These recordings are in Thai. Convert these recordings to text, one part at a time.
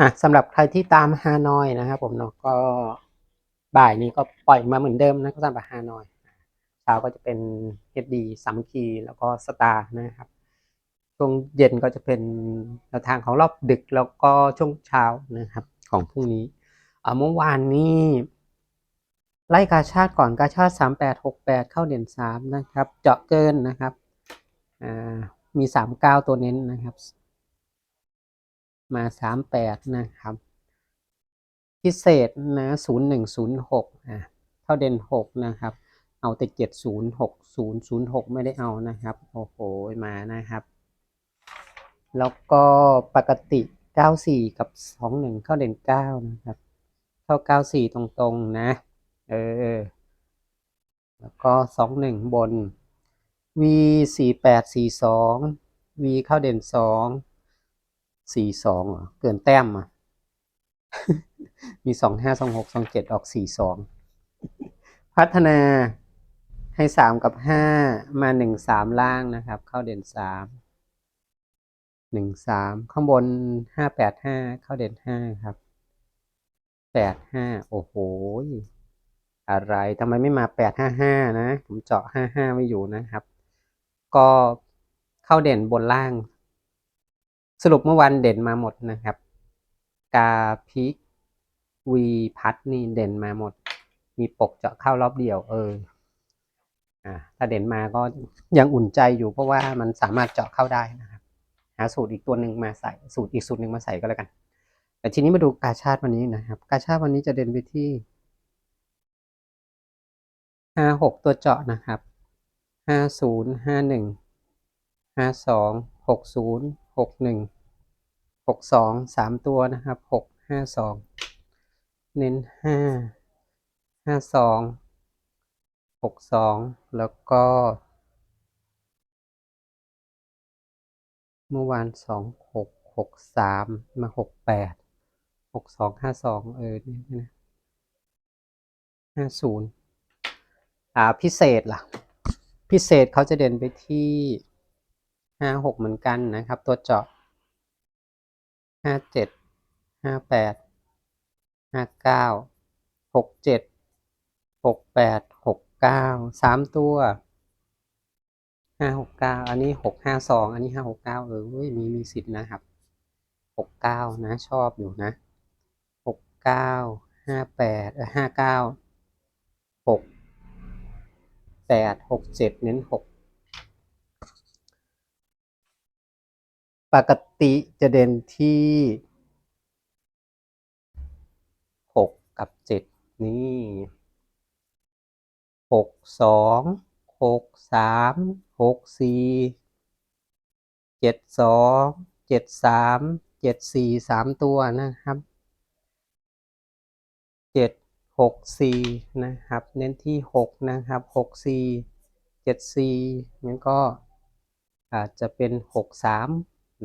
อะสำหรับใครที่ตามฮานอยนะครับผมเนาะก็บ่ายนี้ก็ปล่อยมาเหมือนเดิมนะก็สำหรับฮานอยเช้าก็จะเป็น HD สามคีแล้วก็สตาร์นะครับช่วงเย็นก็จะเป็นแนวทางของรอบดึกแล้วก็ช่วงเช้านะครับของพรุ่งนี้เมื่อวานนี้ไล่กาชาติก่อนกาชาติสามแปดหกแปดเข้าเด่นสามนะครับ เจาะเกินนะครับมีสามเก้าตัวเน้นนะครับ มาสามแปดนะครับ พิเศษนะศูนย์หนึ่งศูนย์หกอะเข้าเด่นหกนะครับ เอาแต่เจ็ดศูนย์หกศูนย์ศูนย์หกไม่ได้เอานะครับ โอ้โห มานะครับ แล้วก็ปกติเก้าสี่กับสองหนึ่งเข้าเด่นเก้านะครับ เข้าเก้าสี่ตรงๆนะ เออ แล้วก็สองหนึ่งบน v สี่แปดสี่สอง v เข้าเด่นสอง สี่สองเหรอเกินแต้มอะ มีสองห้าสองหกสองเจ็ดออกสี่สองพัฒนาให้สามกับห้ามาหนึ่งสามล่างนะครับ เข้าเด่นสามหนึ่งสามข้างบนห้าแปดห้าเข้าเด่นห้าครับแปดห้าโอ้โหอะไรทำไมไม่มาแปดห้าห้านะ ผมเจาะห้าห้าไม่อยู่นะครับ ก็เข้าเด่นบนล่าง สรุปเมื่อวันเด่นมาหมดนะครับ กาพิกวีพัดนี่เด่นมาหมด มีปกเจาะเข้ารอบเดียว เอออ่าถ้าเด่นมาก็ยังอุ่นใจอยู่เพราะว่ามันสามารถเจาะเข้าได้นะครับ หาสูตรอีกตัวหนึ่งมาใส่สูตรอีกสูตรหนึ่งมาใส่ก็แล้วกัน แต่ทีนี้มาดูกาชาติวันนี้นะครับ กาชาติวันนี้จะเด่นไปที่ห้าหกตัวเจาะนะครับห้าศูนย์ห้าหนึ่งห้าสองหกศูนย์ หกหนึ่งหกสองสามตัวนะครับหกห้าสองเน้นห้าห้าสองหกสองแล้วก็ เมื่อวานสองหกหกสามมาหกแปดหกสองห้าสองเออนี่นะห้าศูนย์อ่าพิเศษล่ะ พิเศษเขาจะเด่นไปที่ ห้าหกเหมือนกันนะครับ ตัวเจาะห้าเจ็ดห้าแปดห้าเก้าหกเจ็ดหกแปดหกเก้าสามตัวห้าหกเก้าอันนี้หกห้าสองอันนี้ห้าหกเก้าเออเว้ยมีมีสิทธิ์นะครับหกเก้านะชอบอยู่นะหกเก้าห้าแปดห้าเก้าหกแปดหกเจ็ดเน้นหก ปกติจะเด่นที่หกกับเจ็ดนี่หกสองหกสามหกสี่เจ็ดสองเจ็ดสามเจ็ดสี่สามตัวนะครับเจ็ดหกสี่นะครับ เน้นที่หกนะครับหกสี่เจ็ดสี่งั้นก็อาจจะเป็นหกสาม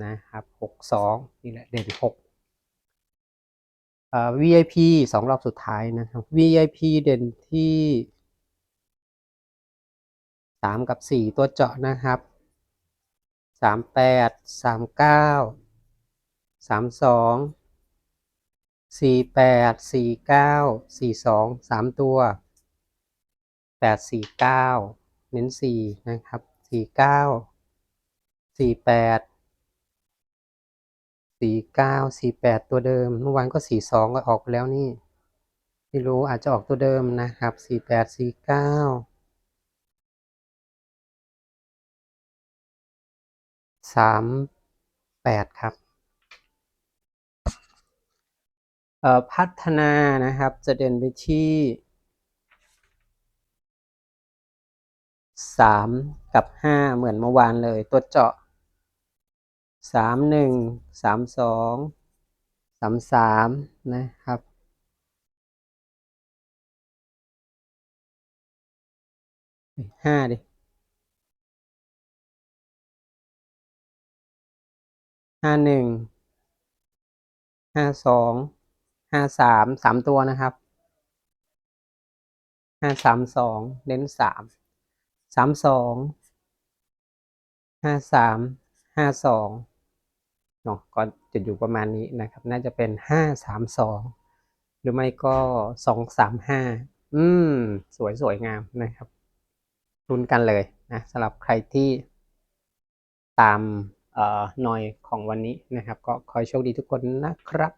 นะครับหกสองนี่แหละเด่นหกอ่า VIP สองรอบสุดท้ายนะครับ VIP เด่นที่สามกับสี่ตัวเจาะนะครับสามแปดสามเก้าสามสองสี่แปดสี่เก้าสี่สองสามตัวแปดสี่เก้าเน้นสี่นะครับสี่เก้าสี่แปด สี่เก้าสี่แปดตัวเดิม เมื่อวานก็สี่สองก็ออกไปแล้วนี่ไม่รู้อาจจะออกตัวเดิมนะครับสี่แปดสี่เก้าสามแปดครับเอ่อพัฒนานะครับจะเด่นไปที่สามกับห้าเหมือนเมื่อวานเลย ตัวเจาะ สามหนึ่งสามสองสามสามนะครับ ห้าดิห้าหนึ่งห้าสองห้าสามสามตัวนะครับห้าสามสองเน้นสามสามสองห้าสามห้าสอง เนาะก็จะอยู่ประมาณนี้นะครับ น่าจะเป็นห้าสามสองหรือไม่ก็สองสามห้าอืม สวยสวยงามนะครับรุนกันเลยนะสำหรับใครที่ตามเอ่อหน่อยของวันนี้นะครับ ก็ขอโชคดีทุกคนนะครับ